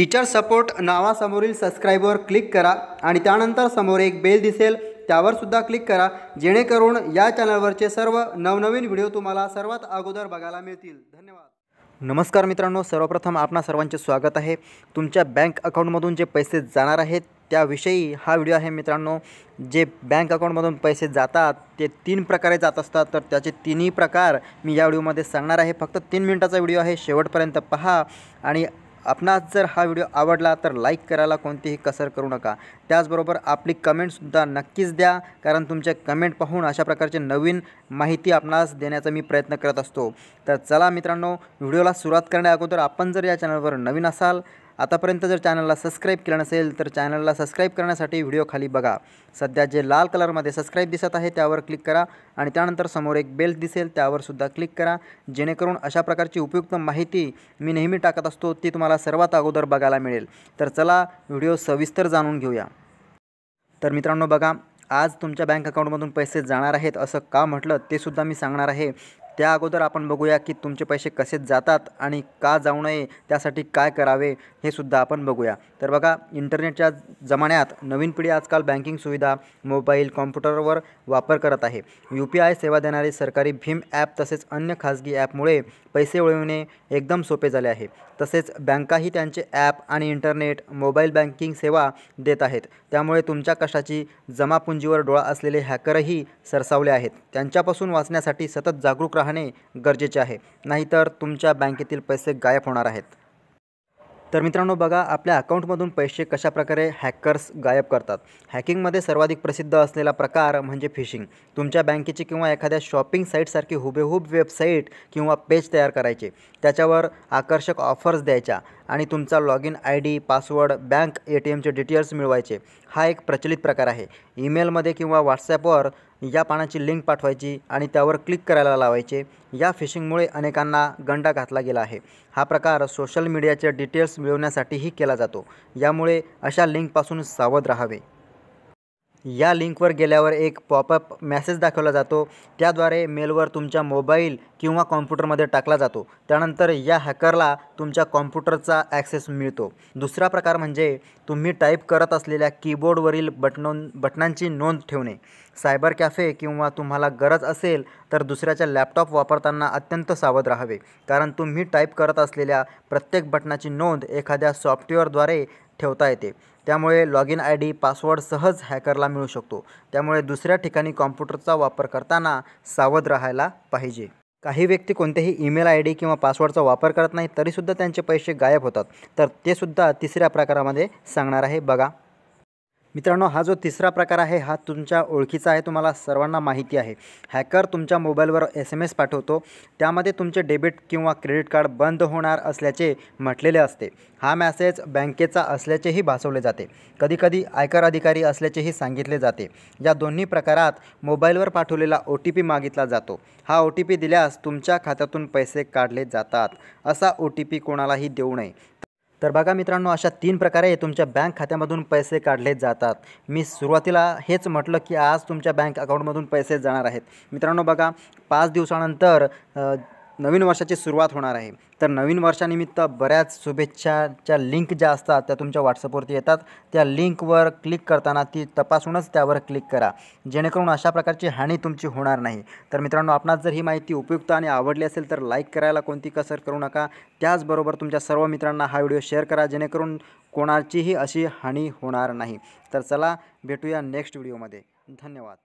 Teacher support नावासमोरील सबस्क्राईबवर click करा आणि त्यानंतर समोर एक बेल दिसेल त्यावर सुद्धा क्लिक करा जेणेकरून या चॅनलवरचे सर्व नवनवीन व्हिडिओ तुम्हाला सर्वात अगोदर बघायला मिळतील. धन्यवाद. नमस्कार मित्रांनो सर्वप्रथम आपणा सर्वांचे स्वागत आहे. तुमच्या बँक अकाउंटमधून जे पैसे जाणार आहेत त्याविषयी हा व्हिडिओ आहे मित्रांनो जे बँक अकाउंटमधून पैसे जातात ते तीन प्रकारे जात असतात. तर त्याचे तिन्ही प्रकार मी या व्हिडिओमध्ये सांगणार आहे. फक्त तीन मिनटाचा व्हिडिओ आहे शेवटपर्यंत पहा. आणि आपणास जर हा व्हिडिओ आवडला तर लाईक करायला कोणतीही कसर करू नका. त्याचबरोबर आपली कमेंटसुद्धा नक्कीच द्या कारण तुमचे कमेंट पाहून अशा प्रकारचे नवीन माहिती आपणास देण्याचा मी प्रयत्न करत असतो. तर चला मित्रांनो व्हिडिओला सुरुवात करण्या अगोदर आपण जर या चॅनलवर नवीन असाल आतापर्यंत जर चॅनलला सबस्क्राईब केलं नसेल तर चॅनलला सबस्क्राईब करण्यासाठी व्हिडिओ खाली बघा. सध्या जे लाल कलरमध्ये सबस्क्राईब दिसत आहे त्यावर क्लिक करा आणि त्यानंतर समोर एक बेल दिसेल त्यावरसुद्धा क्लिक करा. जेणेकरून अशा प्रकारची उपयुक्त माहिती मी नेहमी टाकत असतो ती तुम्हाला सर्वात अगोदर बघायला मिळेल. तर चला व्हिडिओ सविस्तर जाणून घेऊया. तर मित्रांनो बघा आज तुमच्या बँक अकाउंटमधून पैसे जाणार आहेत असं का म्हटलं ते सुद्धा मी सांगणार आहे. त्या अगोदर आपण बघूया की तुमचे पैसे कसे जातात आणि का जाऊ नये त्यासाठी काय करावे हे सुद्धा आपण बघूया. तर बघा इंटरनेटच्या जमान्यात नवीन पिढी आजकाल बँकिंग सुविधा मोबाईल कॉम्प्युटरवर वापर करत आहे. यू पी आय सेवा देणारे सरकारी भीम ॲप तसेच अन्य खाजगी ॲपमुळे पैसे वळविणे एकदम सोपे झाले आहे. तसेच बँकाही त्यांचे ॲप आणि इंटरनेट मोबाईल बँकिंग सेवा देत आहेत. त्यामुळे तुमच्या कष्टाची जमापुंजीवर डोळा असलेले हॅकरही सरसावले आहेत. त्यांच्यापासून वाचण्यासाठी सतत जागरूक राहणे गरजेचे आहे. नाहीतर तुमच्या बँकेतील पैसे गायब होणार आहेत. तर मित्रांनो बघा आपल्या अकाउंटमधून पैसे कशाप्रकारे हॅकर्स गायब करतात? हॅकिंगमध्ये सर्वाधिक प्रसिद्ध असलेला प्रकार म्हणजे फिशिंग. तुमच्या बँकेची किंवा एखाद्या शॉपिंग साईटसारखी हुबेहूब वेबसाईट किंवा पेज तयार करायचे. त्याच्यावर आकर्षक ऑफर्स द्यायच्या आणि तुमचा login I D password bank A T एमचे details मिळवायचे. हा एक प्रचलित प्रकार आहे. ईमेलमध्ये किंवा व्हॉट्सॲपवर या पानाची लिंक पाठवायची आणि त्यावर क्लिक करायला लावायचे. या फिशिंगमुळे अनेकांना गंडा घातला गेला आहे. हा प्रकार सोशल मीडियाचे डिटेल्स मिळवण्यासाठीही केला जातो. यामुळे अशा लिंकपासून सावध राहावे. या लिंकवर गेल्यावर एक पॉपअप मेसेज दाखवला जातो. त्याद्वारे मेलवर तुमच्या मोबाईल किंवा कॉम्प्युटरमध्ये टाकला जातो. त्यानंतर या हॅकरला तुमच्या कॉम्प्युटरचा ॲक्सेस मिळतो. दुसरा प्रकार म्हणजे तुम्ही टाईप करत असलेल्या कीबोर्डवरील बटनों बटनांची नोंद ठेवणे. सायबर कॅफे किंवा तुम्हाला गरज असेल तर दुसऱ्याच्या लॅपटॉप वापरताना अत्यंत सावध राहावे. कारण तुम्ही टाईप करत असलेल्या प्रत्येक बटनाची नोंद एखाद्या सॉफ्टवेअरद्वारे ठेवता येते. त्यामुळे log in I D password सहज हॅकरला मिळू शकतो. त्यामुळे दुसऱ्या ठिकाणी कॉम्प्युटरचा वापर करताना सावध राहायला पाहिजे. काही व्यक्ती कोणत्याही ईमेल आय डी किंवा पासवर्डचा वापर करत नाही तरीसुद्धा त्यांचे पैसे गायब होतात. तर ते सुद्धा तिसऱ्या प्रकारामध्ये सांगणार आहे. बघा. मित्रांनो हा जो तिसरा प्रकार आहे हा तुमच्या ओळखीचा आहे तुम्हाला सर्वांना माहिती आहे. हॅकर तुमच्या मोबाईलवर एस एम एस पाठवतो. त्यामध्ये तुमचे डेबिट किंवा क्रेडिट कार्ड बंद होणार असल्याचे म्हटलेले असते. हा मॅसेज बँकेचा असल्याचेही भासवले जाते. कधीकधी आयकर अधिकारी असल्याचेही सांगितले जाते. या दोन्ही प्रकारात मोबाईलवर पाठवलेला ओ टी पी मागितला जातो. हा ओ टी पी दिल्यास तुमच्या खात्यातून पैसे काढले जातात. असा ओ टी पी कोणालाही देऊ नये. तर बघा मित्रांनो अशा तीन प्रकारे तुमच्या बँक खात्यामधून पैसे काढले जातात. मी सुरुवातीला हेच म्हटलं की आज तुमच्या बँक अकाउंटमधून पैसे जाणार आहेत. मित्रांनो बघा पाच दिवसानंतर नवीन वर्षाची सुरुवात होणार आहे. तर नवीन वर्षानिमित्त बऱ्याच शुभेच्छाच्या लिंक ज्या असतात त्या तुमच्या व्हॉट्सअपवरती येतात. त्या लिंकवर क्लिक करताना ती तपासूनच त्यावर क्लिक करा. जेणेकरून अशा प्रकारची हानी तुमची होणार नाही. तर मित्रांनो आपणास जर ही माहिती उपयुक्त आणि आवडली असेल तर लाईक करायला कोणती कसर करू नका. त्याचबरोबर तुमच्या सर्व मित्रांना हा व्हिडिओ शेअर करा जेणेकरून कोणाचीही अशी हानी होणार नाही. तर चला भेटूया नेक्स्ट व्हिडिओमध्ये धन्यवाद.